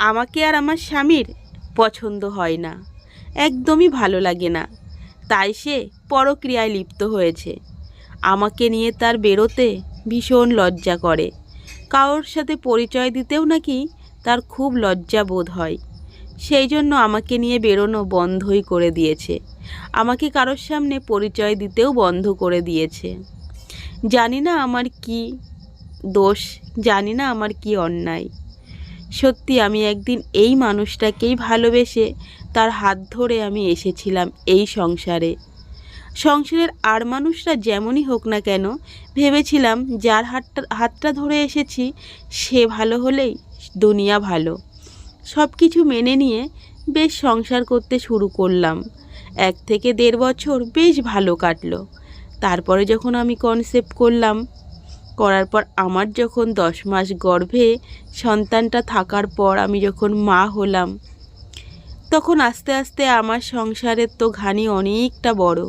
আমাকে আর আমার স্বামীর পছন্দ হয় না। একদমই ভালো লাগে না। তাই সে পরক্রিয়ায় লিপ্ত হয়েছে। আমাকে নিয়ে তার বেরোতে ভীষণ লজ্জা করে। কারোর সাথে পরিচয় দিতেও নাকি তার খুব লজ্জা বোধ হয়। সেই জন্য আমাকে নিয়ে বেরোনো বন্ধই করে দিয়েছে। আমাকে কারোর সামনে পরিচয় দিতেও বন্ধ করে দিয়েছে। জানি না আমার কি দোষ, জানি না আমার কি অন্যায়। সত্যি আমি একদিন এই মানুষটাকেই ভালোবেসে তার হাত ধরে আমি এসেছিলাম এই সংসারে। সংসারের আর মানুষরা যেমনই হোক না কেন, ভেবেছিলাম যার হাতটা হাতটা ধরে এসেছি সে ভালো হলেই দুনিয়া ভালো। সব কিছু মেনে নিয়ে বেশ সংসার করতে শুরু করলাম। এক থেকে দেড় বছর বেশ ভালো কাটলো। তারপরে যখন আমি কনসেপ্ট করলাম করার পর আমার যখন দশ মাস গর্ভে সন্তানটা থাকার পর আমি যখন মা হলাম, তখন আস্তে আস্তে আমার সংসারের তো ঘানি অনেকটা বড়।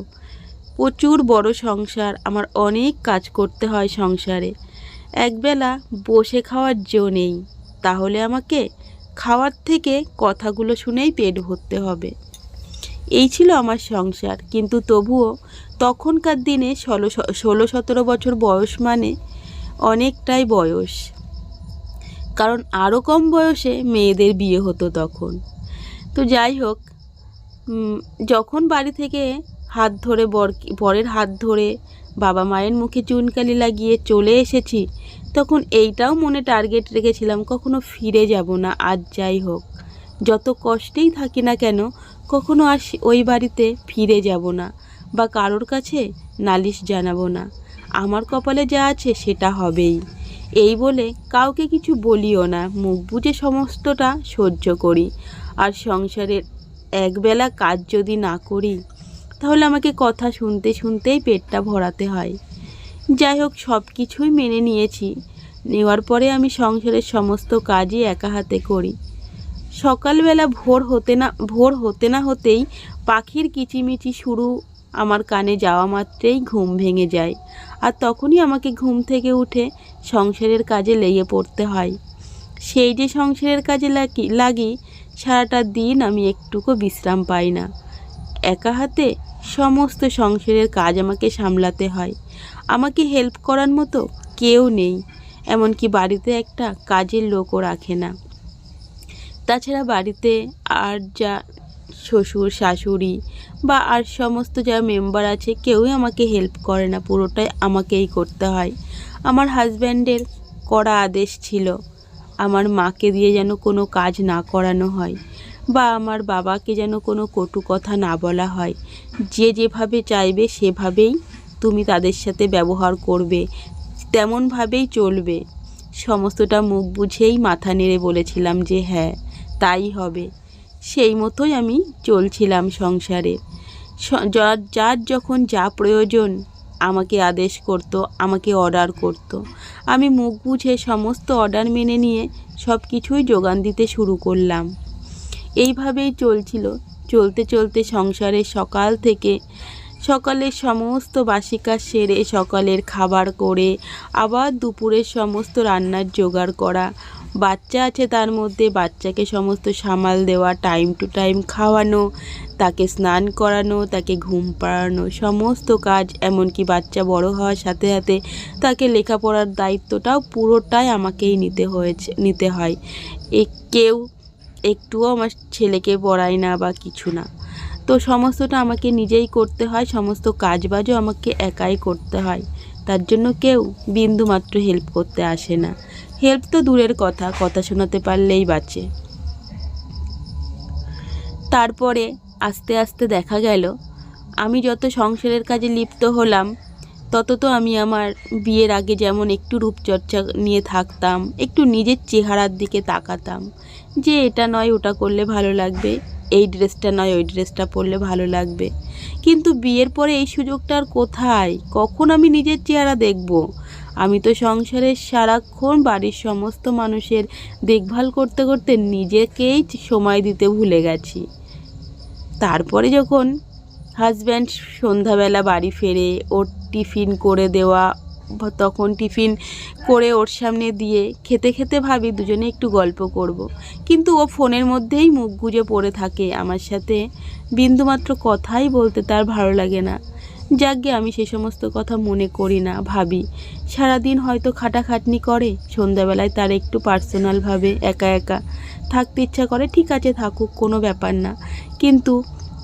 প্রচুর বড় সংসার, আমার অনেক কাজ করতে হয় সংসারে। একবেলা বসে খাওয়ার জো নেই, তাহলে আমাকে খাওয়ার থেকে কথাগুলো শুনেই পেট ভরতে হবে। এই ছিল আমার সংসার, কিন্তু তবুও তখনকার দিনে ষোলো ষোলো সতেরো বছর বয়স মানে অনেকটাই বয়স। কারণ আরও কম বয়সে মেয়েদের বিয়ে হতো তখন। তো যাই হোক যখন বাড়ি থেকে হাত ধরে বর, বরের হাত ধরে বাবা মায়ের মুখে চুনকালি লাগিয়ে চলে এসেছি, তখন এইটাও মনে টার্গেট রেখেছিলাম, কখনো ফিরে যাব না, আজ যাই হোক। যত কষ্টেই থাকি না কেন, কখনো আর ওই বাড়িতে ফিরে যাব না বা কারোর কাছে নালিশ জানাব না। আমার কপালে যা আছে সেটা হবেই। এই বলে কাউকে কিছু বলিও না, মুখ বুজে সমস্তটা সহ্য করি। আর সংসারের একবেলা কাজ যদি না করি, তাহলে আমাকে কথা শুনতে শুনতেই পেটটা ভরাতে হয়। যাই হোক সব কিছুই মেনে নিয়েছি। নেওয়ার পরে আমি সংসারের সমস্ত কাজই একা হাতে করি। সকালবেলা ভোর হতে না, ভোর হতে না হতেই পাখির কিচিমিচি শুরু আমার কানে যাওয়া মাত্রেই ঘুম ভেঙে যায় আর তখনই আমাকে ঘুম থেকে উঠে সংসারের কাজে লেগে পড়তে হয়। সেই যে সংসারের কাজে লাগি লাগি, সারাটা দিন আমি একটুকু বিশ্রাম পাই না। একা হাতে সমস্ত সংসারের কাজ আমাকে সামলাতে হয়। আমাকে হেল্প করার মতো কেউ নেই, এমনকি বাড়িতে একটা কাজের লোকও রাখে না। তাছাড়া বাড়িতে আর যা শ্বশুর, শাশুড়ি বা আর সমস্ত যা মেম্বার আছে, কেউই আমাকে হেল্প করে না। পুরোটাই আমাকেই করতে হয়। আমার হাজব্যান্ডের কড়া আদেশ ছিল, আমার মাকে দিয়ে যেন কোনো কাজ না করানো হয় বা আমার বাবাকে যেন কোনো কটু কথা না বলা হয়। যে যেভাবে চাইবে, সেভাবেই তুমি তাদের সাথে ব্যবহার করবে, তেমনভাবেই চলবে। সমস্তটা মুখ বুঝেই মাথা নেড়ে বলেছিলাম যে হ্যাঁ তাই হবে। সেই মতোই আমি চলছিলাম সংসারে। যার যখন যা প্রয়োজন আমাকে আদেশ করত, আমাকে অর্ডার করত। আমি মুখ বুঝে সমস্ত অর্ডার মেনে নিয়ে সব কিছুই যোগান দিতে শুরু করলাম। এইভাবেই চলছিল। চলতে চলতে সংসারে সকাল থেকে সকালের সমস্ত বাসি কাজ সেরে সকালের খাবার করে, আবার দুপুরের সমস্ত রান্নার জোগাড় করা। বাচ্চা আছে তার মধ্যে, বাচ্চাকে সমস্ত সামাল দেওয়া টাইম টু টাইম খাওয়ানো, তাকে স্নান করানো, তাকে ঘুম পাড়ানো, সমস্ত কাজ। এমনকি বাচ্চা বড় হওয়ার সাথে সাথে তাকে লেখাপড়ার দায়িত্বটাও পুরোটাই আমাকেই নিতে হয়েছে, নিতে হয়। এ কেউ একটুও আমার ছেলেকে পড়ায় না বা কিছু না। তো সমস্তটা আমাকে নিজেই করতে হয়, সমস্ত কাজবাজও আমাকে একাই করতে হয়। তার জন্য কেউ বিন্দুমাত্র হেল্প করতে আসে না। হেল্প তো দূরের কথা কথা শোনাতে পারলেই বাঁচে। তারপরে আস্তে আস্তে দেখা গেল, আমি যত সংসারের কাজে লিপ্ত হলাম তত তো আমি আমার বিয়ের আগে যেমন একটু রূপচর্চা নিয়ে থাকতাম, একটু নিজের চেহারার দিকে তাকাতাম, যে এটা নয়, ওটা করলে ভালো লাগবে, এই ড্রেসটা নয়, ওই ড্রেসটা পরলে ভালো লাগবে। কিন্তু বিয়ের পরে এই সুযোগটা আর কোথায়? কখন আমি নিজের চেহারা দেখব? আমি তো সংসারের সারাক্ষণ বাড়ির সমস্ত মানুষের দেখভাল করতে করতে নিজেকেই সময় দিতে ভুলে গেছি। তারপরে যখন হাজব্যান্ড সন্ধ্যাবেলা বাড়ি ফেরে, ওর টিফিন করে দেওয়া, তখন টিফিন করে ওর সামনে দিয়ে খেতে খেতে ভাবি দুজনে একটু গল্প করব। কিন্তু ও ফোনের মধ্যেই মুখ গুজে পড়ে থাকে আমার সাথে। বিন্দুমাত্র কথাই বলতে তার ভালো লাগে না। যাকে আমি সে সমস্ত কথা মনে করি না, ভাবি। সারাদিন হয়তো খাটাখাটনি করে, সন্ধ্যাবেলায় তার একটু পার্সোনালভাবে একা একা। থাকতে ইচ্ছা করে, ঠিক আছে, থাকুক, কোনো ব্যাপার না। কিন্তু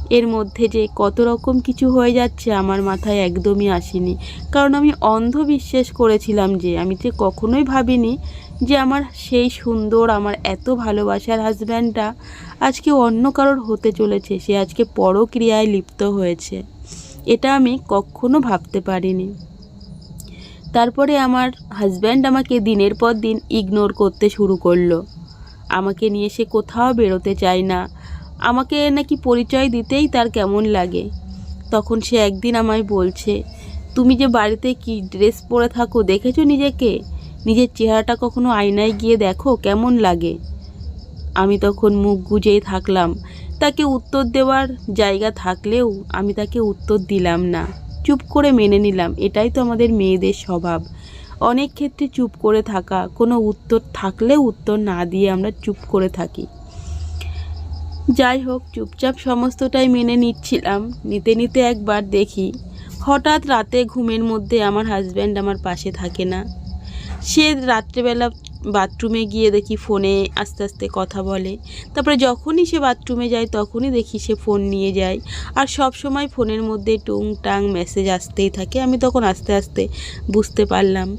এর মধ্যে যে কত রকম কিছু হয়ে যাচ্ছে আমার মাথায় একদমই আসেনি। কারণ আমি অন্ধ বিশ্বাস করেছিলাম যে, আমি যে কখনোই ভাবিনি যে আমার সেই সুন্দর, আমার এত ভালোবাসার হাজব্যান্ডটা আজকে অন্য কারোর হতে চলেছে, সে আজকে পরক্রিয়ায় লিপ্ত হয়েছে। এটা আমি কখনো ভাবতে পারিনি। তারপরে আমার হাজব্যান্ড আমাকে দিনের পর দিন ইগনোর করতে শুরু করল। আমাকে নিয়ে সে কোথাও বেরোতে চায় না। আমাকে নাকি পরিচয় দিতেই তার কেমন লাগে। তখন সে একদিন আমায় বলছে, তুমি যে বাড়িতে কি ড্রেস পরে থাকো দেখেছ নিজেকে? নিজের চেহারাটা কখনো আয়নায় গিয়ে দেখো কেমন লাগে? আমি তখন মুখ গুজেই থাকলাম। তাকে উত্তর দেওয়ার জায়গা থাকলেও আমি তাকে উত্তর দিলাম না। চুপ করে মেনে নিলাম, এটাই তো আমাদের মেয়েদের স্বভাব। অনেক ক্ষেত্রে চুপ করে থাকা, কোনো উত্তর থাকলেও উত্তর না দিয়ে আমরা চুপ করে থাকি। যাই হোক, চুপচাপ সমস্তটাই মেনে নিচ্ছিলাম। নিতে নিতে একবার দেখি, হঠাৎ রাতে ঘুমের মধ্যে আমার হাজব্যান্ড আমার পাশে থাকে না। সে রাত্রেবেলা বাথরুমে গিয়ে দেখি ফোনে আস্তে আস্তে কথা বলে। তারপরে যখনই সে বাথরুমে যায়, তখনই দেখি সে ফোন নিয়ে যায়। আর সব সময় ফোনের মধ্যে টুং টাং মেসেজ আসতেই থাকে। আমি তখন আস্তে আস্তে বুঝতে পারলাম,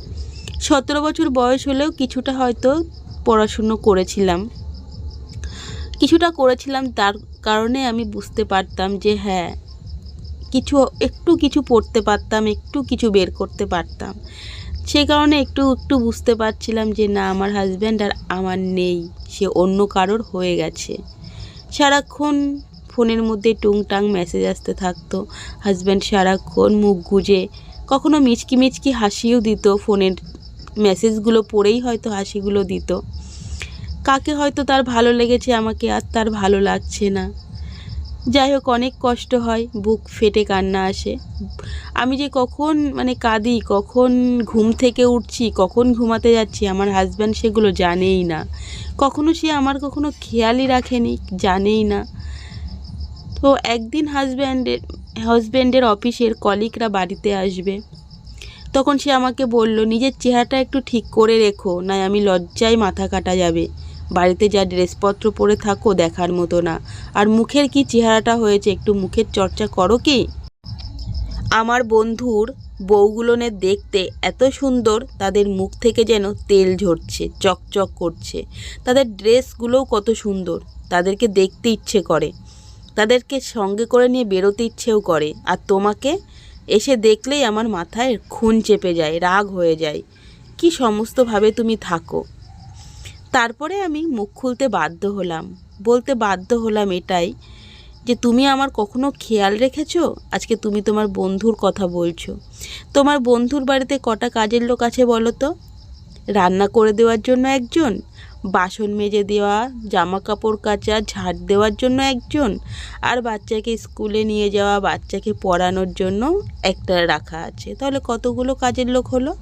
সতেরো বছর বয়স হলেও কিছুটা হয়তো পড়াশুনো করেছিলাম। কিছুটা করেছিলাম, তার কারণে আমি বুঝতে পারতাম যে হ্যাঁ কিছু, একটু কিছু পড়তে পারতাম, একটু কিছু বের করতে পারতাম। সে কারণে একটু একটু বুঝতে পারছিলাম যে না, আমার হাজব্যান্ড আর আমার নেই, সে অন্য কারোর হয়ে গেছে। সারাক্ষণ ফোনের মধ্যে টুংটাং মেসেজ আসতে থাকতো হাজব্যান্ড সারাক্ষণ মুখ গুজে কখনো মিচকি মিচকি হাসিও দিত, ফোনের মেসেজগুলো পড়েই হয়তো হাসিগুলো দিত। কাকে হয়তো তার ভালো লেগেছে আমাকে আর তার ভালো লাগছে না। যাই হোক, অনেক কষ্ট হয়, বুক ফেটে কান্না আসে। আমি যে কখন মানে কাঁদি, কখন ঘুম থেকে উঠছি, কখন ঘুমাতে যাচ্ছি, আমার হাজব্যান্ড সেগুলো জানেই না। কখনো সে আমার কখনো খেয়ালই রাখেনি, জানেই না। তো একদিন হাজব্যান্ডের হাজব্যান্ডের অফিসের কলিগরা বাড়িতে আসবে। তখন সে আমাকে বলল, নিজের চেহারাটা একটু ঠিক করে রেখো, নয় আমি লজ্জায় মাথা কাটা যাবে। বাড়িতে যা ড্রেসপত্র পরে থাকো দেখার মতো না। আর মুখের কি চেহারাটা হয়েছে একটু মুখের চর্চা করো কি? আমার বন্ধুর বউগুলোনের দেখতে এত সুন্দর, তাদের মুখ থেকে যেন তেল ঝরছে, চকচক করছে। তাদের ড্রেসগুলোও কত সুন্দর, তাদেরকে দেখতে ইচ্ছে করে। তাদেরকে সঙ্গে করে নিয়ে বেরোতে ইচ্ছেও করে। আর তোমাকে এসে দেখলেই আমার মাথায় খুন চেপে যায়, রাগ হয়ে যায়। কি সমস্তভাবে তুমি থাকো। তারপরে আমি মুখ খুলতে বাধ্য হলাম। বলতে বাধ্য হলাম এটাই যে তুমি আমার কখনো খেয়াল রেখেছো? আজকে তুমি তোমার বন্ধুর কথা বলছো। তোমার বন্ধুর বাড়িতে কটা কাজের লোক আছে বলো তো? রান্না করে দেওয়ার জন্য একজন, বাসন মেজে দেওয়া জামা কাপড় কাচা ঝাড় দেওয়ার জন্য একজন, আর বাচ্চাকে স্কুলে নিয়ে যাওয়া, বাচ্চাকে পড়ানোর জন্য একটা রাখা আছে। তাহলে কতগুলো কাজের লোক হলো?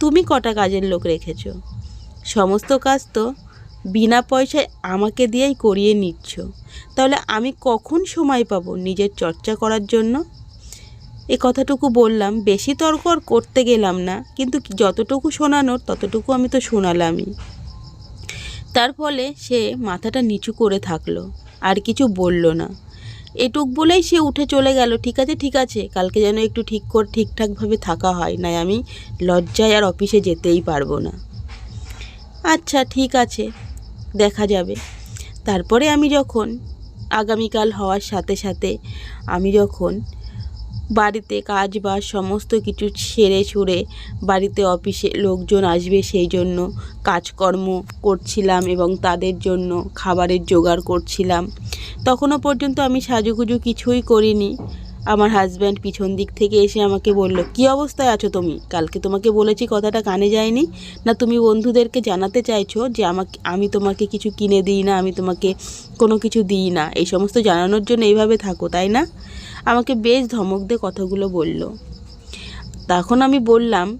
তুমি কটা কাজের লোক রেখেছো? সমস্ত কাজ তো বিনা পয়সায় আমাকে দিয়েই করিয়ে নিচ্ছ। তাহলে আমি কখন সময় পাবো নিজের চর্চা করার জন্য? এ কথাটুকু বললাম, বেশি তর্ক আর করতে গেলাম না, কিন্তু যতটুকু শোনানোর ততটুকু আমি তো শোনালামই। তার ফলে সে মাথাটা নিচু করে থাকল, আর কিছু বলল না। এটুক বলেই সে উঠে চলে গেল, ঠিক আছে ঠিক আছে, কালকে যেন একটু ঠিক করে, ঠিকঠাকভাবে থাকা হয় না আমি লজ্জায় আর অফিসে যেতেই পারব না। আচ্ছা ঠিক আছে, দেখা যাবে। তারপরে আমি যখন, আগামীকাল হওয়ার সাথে সাথে আমি যখন বাড়িতে কাজ বাজ সমস্ত কিছু সেরে ছুড়ে বাড়িতে অফিসে লোকজন আসবে, সেই জন্য কাজকর্ম করছিলাম এবং তাদের জন্য খাবারের জোগাড় করছিলাম। তখনও পর্যন্ত আমি সাজুগুজু কিছুই করিনি। আমার হাজব্যান্ড পিছন দিক থেকে এসে আমাকে বলল, কী অবস্থায় আছো তুমি? কালকে তোমাকে বলেছি কথাটা কানে যায়নি। না, তুমি বন্ধুদেরকে জানাতে চাইছো যে আমাকে, আমি তোমাকে কিছু কিনে দিই না, আমি তোমাকে কোনো কিছু দিই না। এই সমস্ত জানানোর জন্য এইভাবে থাকো, তাই না? আমাকে বেশ ধমক দিয়ে কথাগুলো বলল। তখন আমি বললাম,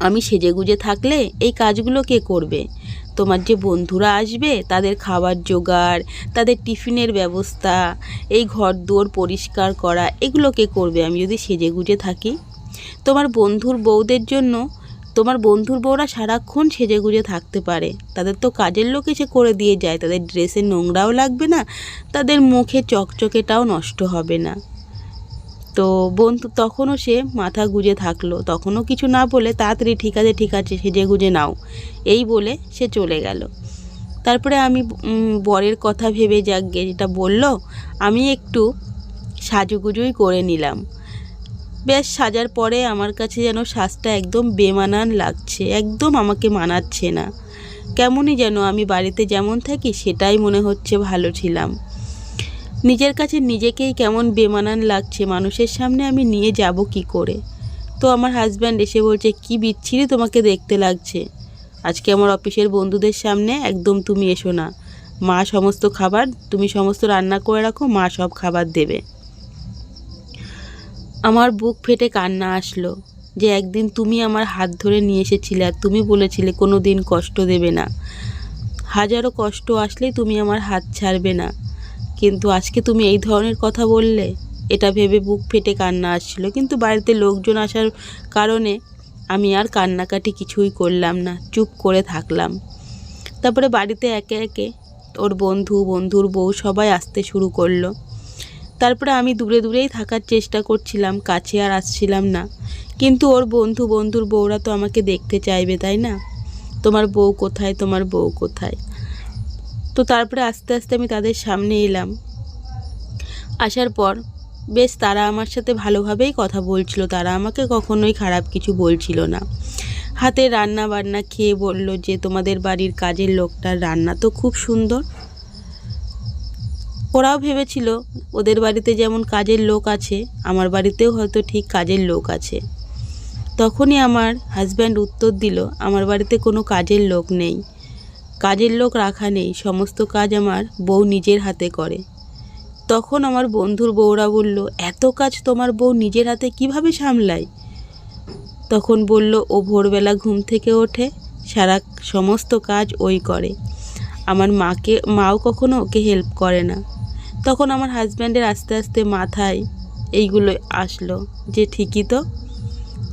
আমি সেজেগুজে থাকলে এই কাজগুলো কে করবে? তোমার যে বন্ধুরা আসবে, তাদের খাবার জোগাড়, তাদের টিফিনের ব্যবস্থা, এই ঘর দুয়ার পরিষ্কার করা এগুলো কে করবে। আমি যদি সেজেগুজে থাকি, তোমার বন্ধুর বউদের জন্য, তোমার বন্ধুর বউরা সারাক্ষণ সেজেগুজে থাকতে পারে। তাদের তো কাজের লোক এসে করে দিয়ে যায়, তাদের ড্রেসে নোংরাও লাগবে না, তাদের মুখে চকচকেটাও নষ্ট হবে না। তো বন্ধু, তখনও সে মাথা গুজে থাকল। তখনও কিছু না বলে তাড়াতাড়ি ঠিক আছে ঠিক আছে, সেজে গুজে নাও। এই বলে সে চলে গেল। তারপরে আমি বরের কথা ভেবে যাকগে যেটা বলল, আমি একটু সাজুগুজুই করে নিলাম। বেশ, সাজার পরে আমার কাছে যেন সাজটা একদম বেমানান লাগছে, একদম আমাকে মানাচ্ছে না। কেমনই যেন আমি বাড়িতে যেমন থাকি, সেটাই মনে হচ্ছে ভালো ছিলাম। নিজের কাছে নিজেকেই কেমন বেমানান লাগছে মানুষের সামনে আমি নিয়ে যাব কি করে? তো আমার হাজব্যান্ড এসে বলছে, কি বিচ্ছিরি তোমাকে দেখতে লাগছে। আজকে আমার অফিসের বন্ধুদের সামনে একদম তুমি এসো না। মা সমস্ত খাবার, তুমি সমস্ত রান্না করে রাখো, মা সব খাবার দেবে। আমার বুক ফেটে কান্না আসলো যে একদিন তুমি আমার হাত ধরে নিয়ে এসেছিলে আর তুমি বলেছিলে কোনো দিন কষ্ট দেবে না। হাজারো কষ্ট আসলেই তুমি আমার হাত ছাড়বে না। কিন্তু আজকে তুমি এই ধরনের কথা বললে, এটা ভেবে বুক ফেটে কান্না আসছিল। কিন্তু বাড়িতে লোকজন আসার কারণে আমি আর কান্নাকাটি কিছুই করলাম না, চুপ করে থাকলাম। তারপরে বাড়িতে একে একে ওর বন্ধু, বন্ধুর বউ সবাই আসতে শুরু করল। তারপরে আমি দূরে দূরেই থাকার চেষ্টা করছিলাম, কাছে আর আসছিলাম না। কিন্তু ওর বন্ধু, বন্ধুর বউরা তো আমাকে দেখতে চাইবে, তাই না? তোমার বউ কোথায়, তোমার বউ কোথায়? তো তারপরে আস্তে আস্তে আমি তাদের সামনে এলাম। আসার পর বেশ তারা আমার সাথে ভালোভাবেই কথা বলছিল। তারা আমাকে কখনোই খারাপ কিছু বলছিল না। হাতে রান্না বান্না খেয়ে বলল যে, তোমাদের বাড়ির কাজের লোকটার রান্না তো খুব সুন্দর। ওরাও ভেবেছিল, ওদের বাড়িতে যেমন কাজের লোক আছে, আমার বাড়িতেও হয়তো ঠিক কাজের লোক আছে। তখনই আমার হাজব্যান্ড উত্তর দিল, আমার বাড়িতে কোনো কাজের লোক নেই। কাজের লোক রাখা নেই, সমস্ত কাজ আমার বউ নিজের হাতে করে। তখন আমার বন্ধুর বউরা বলল, এত কাজ তোমার বউ নিজের হাতে কীভাবে সামলায়? তখন বলল, ও ভোরবেলা ঘুম থেকে ওঠে, সারা সমস্ত কাজ ওই করে। আমার মাকে, মাও কখনো ওকে হেল্প করে না। তখন আমার হাজব্যান্ডের আস্তে আস্তে মাথায় এইগুলো আসলো, যে ঠিকই তো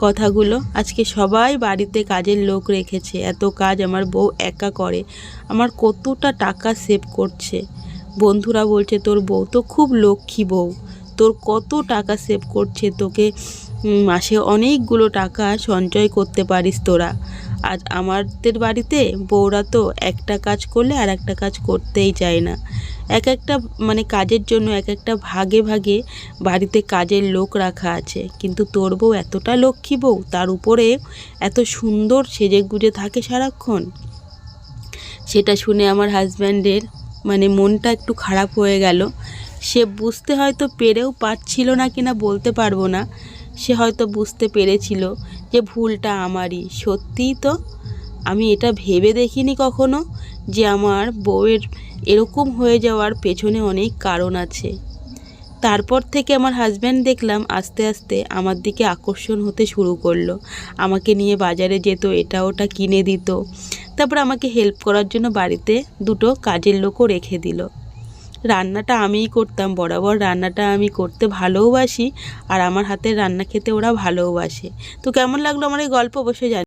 কথাগুলো আজকে সবাই বাড়িতে কাজের লোক রেখেছে। এত কাজ আমার বউ একা করে। আমার কতটা টাকা সেভ করছে। বন্ধুরা বলছে, তোর বউ তো খুব লক্ষ্মী বউ। তোর কত টাকা সেভ করছে? তোকে মাসে অনেকগুলো টাকা সঞ্চয় করতে পারিস তোরা। আজ আমাদের বাড়িতে বউরা তো একটা কাজ করলে আর একটা কাজ করতেই চায় না। এক একটা মানে কাজের জন্য এক একটা ভাগে ভাগে বাড়িতে কাজের লোক রাখা আছে। কিন্তু তোর বউ এতটা লক্ষ্মী বউ, তার উপরে এত সুন্দর সেজে গুজে থাকে সারাক্ষণ। সেটা শুনে আমার হাজব্যান্ডের মানে মনটা একটু খারাপ হয়ে গেল। সে বুঝতে হয়তো পেরেও পারছিল না কিনা বলতে পারব না। সে হয়তো বুঝতে পেরেছিল যে ভুলটা আমারই। সত্যিই তো, আমি এটা ভেবে দেখিনি কখনো যে আমার বউয়ের এরকম হয়ে যাওয়ার পেছনে অনেক কারণ আছে। তারপর থেকে আমার হাজব্যান্ড দেখলাম আস্তে আস্তে আমার দিকে আকর্ষণ হতে শুরু করল। আমাকে নিয়ে বাজারে যেত, এটা ওটা কিনে দিত। তারপর আমাকে হেল্প করার জন্য বাড়িতে দুটো কাজের লোকও রেখে দিল। রান্নাটা আমিই করতাম, বরাবর রান্নাটা আমি করতে ভালোওবাসি আর আমার হাতের রান্না খেতে ওরা ভালোবাসে। তো কেমন লাগল আমার এই গল্প? অবশ্যই জানি।